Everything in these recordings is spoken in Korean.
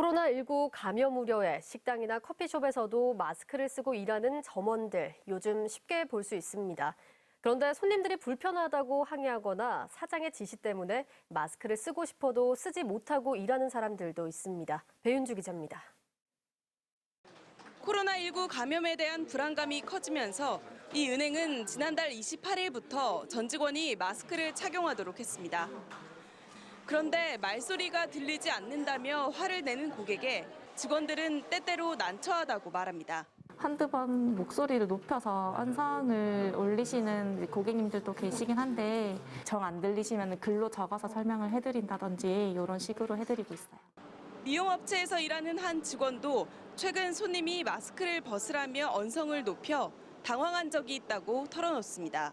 코로나19 감염 우려에 식당이나 커피숍에서도 마스크를 쓰고 일하는 점원들 요즘 쉽게 볼 수 있습니다. 그런데 손님들이 불편하다고 항의하거나 사장의 지시 때문에 마스크를 쓰고 싶어도 쓰지 못하고 일하는 사람들도 있습니다. 배윤주 기자입니다. 코로나19 감염에 대한 불안감이 커지면서 이 은행은 지난달 28일부터 전 직원이 마스크를 착용하도록 했습니다. 그런데 말소리가 들리지 않는다며 화를 내는 고객에 직원들은 때때로 난처하다고 말합니다. 한두 번 목소리를 높여서 안상을 올리시는 고객님들도 계시긴 한데 정 안 들리시면 글로 적어서 설명을 해드린다든지 이런 식으로 해드리고 있어요. 미용업체에서 일하는 한 직원도 최근 손님이 마스크를 벗으라며 언성을 높여 당황한 적이 있다고 털어놓습니다.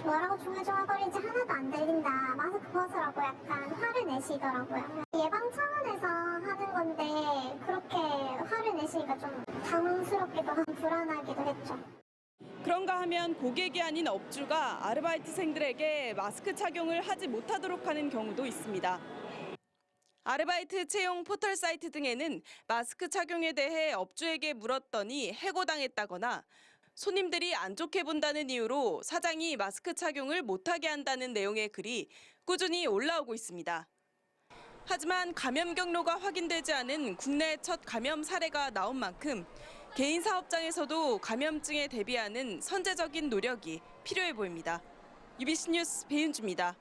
뭐라고 중얼중얼거리지 하나도 안 들린다. 마스크 벗으라고 약간 화를 내시더라고요. 예방 차원에서 하는 건데 그렇게 화를 내시니까 좀 당황스럽기도 하고 불안하기도 했죠. 그런가 하면 고객이 아닌 업주가 아르바이트생들에게 마스크 착용을 하지 못하도록 하는 경우도 있습니다. 아르바이트 채용 포털 사이트 등에는 마스크 착용에 대해 업주에게 물었더니 해고당했다거나 손님들이 안 좋게 본다는 이유로 사장이 마스크 착용을 못하게 한다는 내용의 글이 꾸준히 올라오고 있습니다. 하지만 감염 경로가 확인되지 않은 국내 첫 감염 사례가 나온 만큼 개인 사업장에서도 감염증에 대비하는 선제적인 노력이 필요해 보입니다. UBC 뉴스 배윤주입니다.